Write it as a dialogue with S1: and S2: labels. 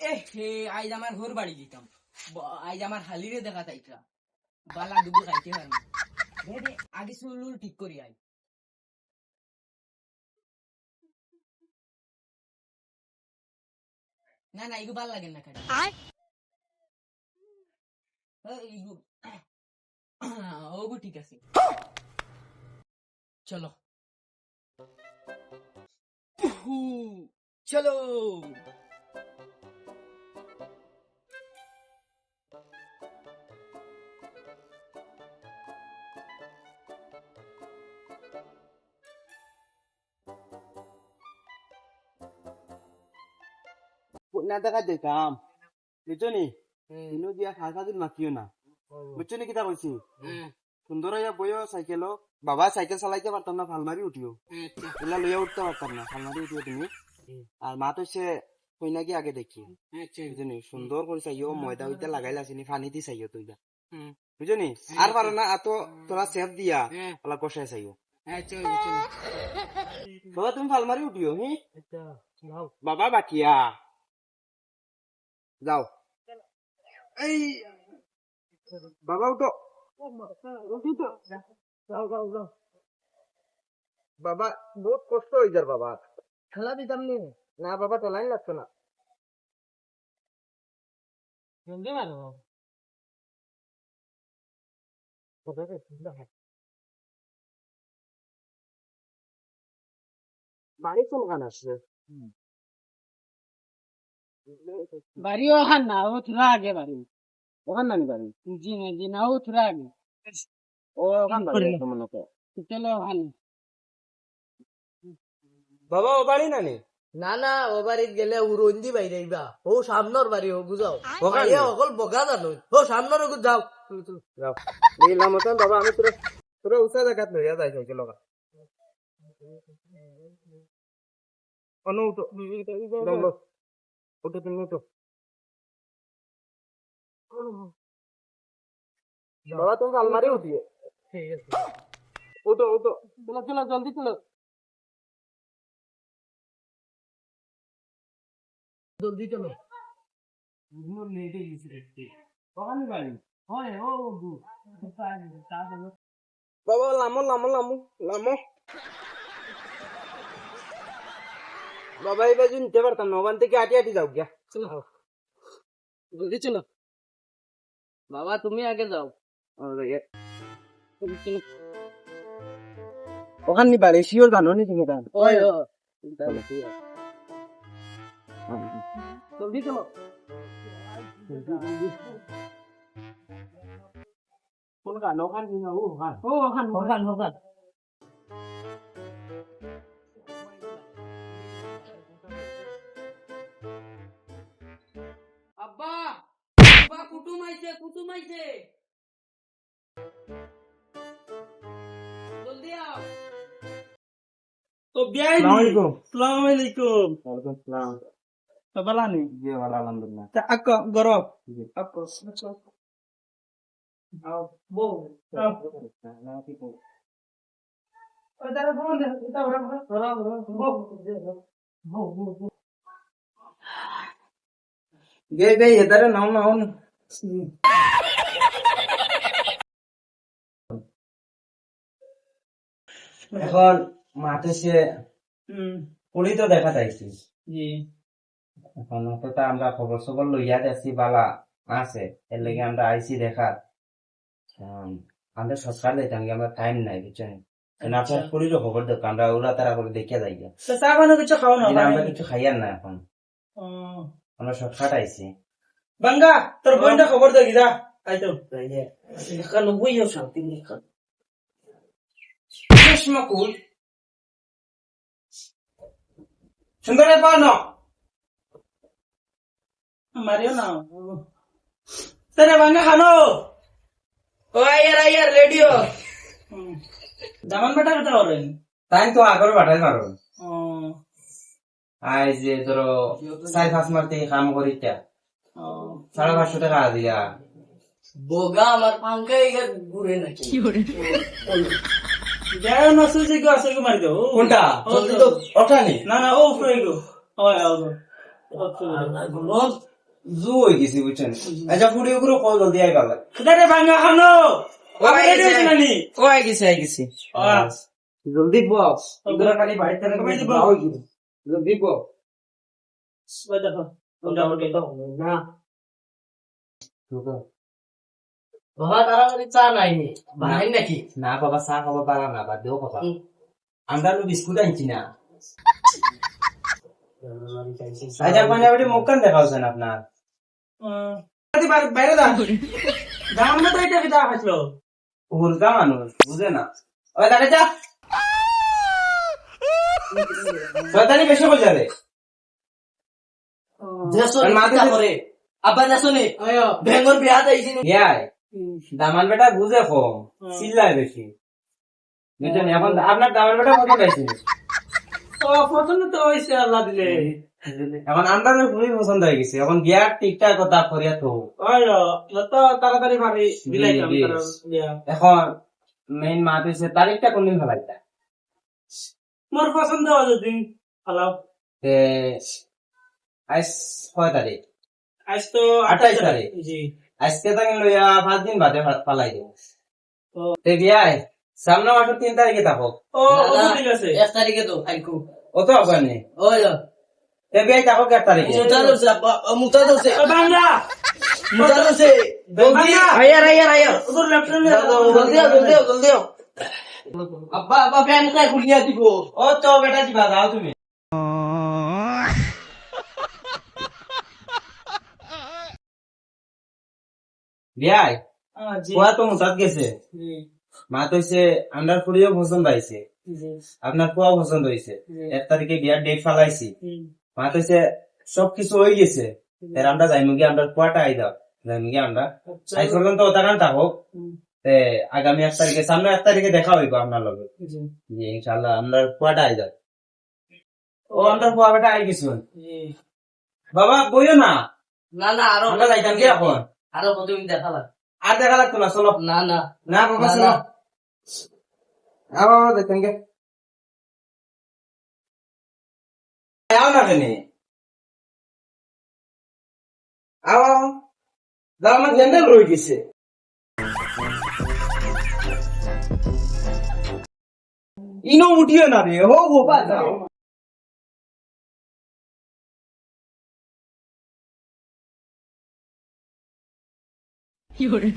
S1: এ হে আজ আমার ঘর বাড়ি দিতাম আজ আমার হালিরে দেখা তাইকরা বালা ডুবু খাইতে পারি দে আগে চুল ঠিক করি আই না না এগু ভালো লাগে না খালি এইগু ওগু ঠিক আছে। চলো। চলো।
S2: না দেখা দেখতাম বুঝছ নি দিনও দিয়া খাই খাদিন মাখিও না বুঝছ নি কিতা কইছি? সুন্দর হইয়া বইও সাইকেল বাবা সাইকেল চালাইতে পারতাম না ফালমারি উঠিও। এলা লইয়া উঠতে পারতাম না ফালমারি উঠিও তুমি। আর মা তো সে কই নাকি আগে দেখি। বুঝছ সুন্দর করে চাইও ময়দা উইদা লাগাইলা চিনি ফানি দি চাইও তুই বুঝছ নি আর পারো না আতো তোরা সেফ দিয়া ওলা কষাই চাইও। বাবা তুমি ফালমারি উঠিও হি? বাবা বাকিয়া। যাও। এই বাবা উঠো। বাবা বহুত কষ্ট হয়ে যার বাবা।
S1: খেলা দিতাম নি।
S2: না বাবা তোলাই লাগতো না।
S1: জলদি মারো
S2: বাড়ি কোন গান আসছে
S1: বাড়ি ওখান না ও থোড়া আগে বাড়ি
S2: ওখান নানি বাড়ি
S1: জি না জি না ও থোড়া আগে
S2: ও ওখান বাড়ি মনে
S1: চলো ওখানে
S2: বাবা ও বাড়ি নানি
S3: না না ও বাড়িত গেলে উরঞ্জি বাইরেইবা ও সামনের বাড়ি ও বুঝাও
S2: বগা
S3: অকল বগা জানো ও সামনের ওগুত যাও
S2: যাও দিলাম মতন বাবা আমি তোরা তোরা উষা জায়গাত লইয়া যাই সাইকেল লগা অনু উঠো উঠো তুমি উঠো বাবা তুমি আলমারি উঠিয়ে
S3: ঠিক আছে
S2: উঠো উঠো
S1: চলো চলো জলদি চলো
S3: জলদি চলো
S2: ওখানে বাড়ি
S1: হয় ও দু
S2: বাবা লামো লামো লামো লামো বাবা এবার নিতে পারতাম না ওখান থেকে আটি আটি যাও গিয়া।
S1: চলো। জলদি চলো। বাবা তুমি আগে যাও।
S2: ওখানে বাড়ি শিওর জানো নি তুমি তার
S1: ওই জলদি চলো।
S2: কোন গান ওখান ও গান
S1: ও ওখান। ওখান ওখান। আইছে কুটুম আইছে জলদি আও
S4: তো বিয়াই
S2: আলাইকুম
S4: সালাম আলাইকুম
S2: ওয়ালাইকুম সালাম
S4: তো বালানি
S2: জি ভালো আলহামদুলিল্লাহ
S4: তা আক গরব
S2: জি।
S4: আক
S2: আও
S4: বউ
S2: না কি কো
S4: ওদারে বল দে এটা ওরা ওরা বউ বউ
S2: গে গে এখন মাঠে সে পুলি তো দেখা যাইছি। এখন অতটা আমরা খবর সবর লইয়া দেখছি বালা আছে। এর লেগে আমরা আইসি দেখার। আমাদের সরকার দিতাম কি আমরা টাইম নাই বুঝছেন আপনার পুলিরও খবর দেখ আমরা ওরা তারা করে দেখিয়া যাই গিয়া।
S4: চা কিছু খাও না
S2: আমরা কিছু খাইয়ার না এখন।
S4: ও।
S2: আমরা শর্টকাট আইছি
S4: বাঙ্গা তোর বোনটা খবর দে যা আইতো
S1: শান্তি
S2: চশমা সুন্দর পাও না?
S4: মারিও না। তেরে বাঙ্গা খানো?
S3: ও আয়ার আয়ার রেডিও।
S4: দামান বেটা কথা করেন?
S2: তাই তো আগর বাটাই মারো আই যে ধরো চার পাঁচ মারতে কাম করিটা
S4: ও।
S2: সাড়ে পাঁচশো টাকা দিয়া
S3: বগা আমার পাঙ্কা ঘুরে নাকি?
S4: যাই না সুজি গো আছে গো মারি দাও
S2: কোনটা?
S4: ও,
S2: ওটা নি
S4: না না ও উপরে গো ও আও গো
S2: জু হয়ে গেছি বুঝছেন? আচ্ছা ফুড়ি উপরে কল জলদি আই পালা
S4: কিতারে ভাঙা খানো
S1: ও গেছে
S4: নানি
S1: ও গেছে আই গেছে।
S2: জলদি বক্স ইগরা খালি বাইরে থেকে বাও গিয়ে জলদি বক্স
S4: ওই দেখো। মোটামুটি না।
S3: বাবা তাড়াতাড়ি চা নাই নি বানাই নাকি?
S1: না বাবা চা খাব পারা না বাদ দেও বাবা আমরা বিস্কুট আনছি না।
S2: আচ্ছা পাঞ্জাবি মুখখান দেখা হচ্ছে না আপনার।
S4: বাইরে যান। দাম না তো এটা কিতা খাইছিল
S2: হুরকা মানুষ বুঝে না। ওই দাঁড়ে যা। শয়তানি বেশি বোঝা রে
S3: আব্বা দেশো ভেঙ্গর বিয়া নি
S2: ইয়াই দামান বেটা বুঝে কম চিল্লায় বেশি বুঝছেন? এখন আপনার দামান বেটা কত পাইছে
S4: তো পছন্দ তো হইছে আল্লাহ দিলে।
S2: এখন আমরা খুবই পছন্দ হয়ে গেছে। এখন বিয়ার টিকটা কথা করিয়া তো।
S4: তাড়াতাড়ি বিয়া।
S2: এখন মেইন মাত হয়েছে তারিখটা কোনদিন ফেলাইতা?
S4: মোর পছন্দ হয় যদি
S2: আজ কয় তারিখ?
S4: আজ তো
S2: আঠাইশ তারিখ।
S4: জি।
S2: আজকে তাকে লইয়া পাঁচ দিন বাদে ফালাই দেব
S4: ও।
S2: তে বিয়াই সামনে মাসের তিন তারিখে থাকো
S4: ও ও ঠিক আছে।
S3: এক তারিখে তো আইকু
S2: ও তো হবে নি
S3: ওই
S2: তে। বিয়াই থাকো এক তারিখে?
S3: মুতা দোসে আব্বা মুতা দোসে
S4: ও বাংলা
S3: মুতা দোসে জলদি আয়ার আয়ার আয়ার।
S4: ওদের লেফটেন্ট
S3: জলদি জলদি জলদি আব্বা আব্বা ফ্যান কাই খুলিয়া দিব?
S2: ও তো বেটা দিবা যাও তুমি। বিয়াই? কুয়া তো মুতাত গেছে? মা তো হইছে আন্ডার ফুড়িও পছন্দ হয়েছে আপনার কুয়া পছন্দ হয়েছে এক তারিখে বিয়ার ডেট ফালাইছি। মা তো হইছে সবকিছু হয়ে গেছে। এর আমরা যাইমু গিয়ে আমরা কুয়াটা আই দাও যাইমু গিয়ে আমরা
S4: আচ্ছা।
S2: আজ পর্যন্ত ওটাকান থাকুক।
S4: হুম।
S2: তে আগামী এক তারিখে সামনে এক তারিখে দেখা হইব আপনার লগে।
S4: জি।
S2: ইনশাল্লাহ আমরা কুয়াটা আই দাও ও আমরা কুয়া বেটা আই গেছি বাবা বইও না?
S3: না না আরও
S2: আমরা যাইতাম কি এখন?
S3: আরও কতদিন দেখালা
S2: আর দেখা লাগতো না চলো।
S3: না না।
S2: না বাবা
S3: না,
S2: চলো।
S3: না।
S2: বাবা দেখেন গে। আও না কেনে। আও দাও আমার জেন্ডেল রয়ে গেছে। ইনো উঠিও না রে। হো যাও।
S5: 有人，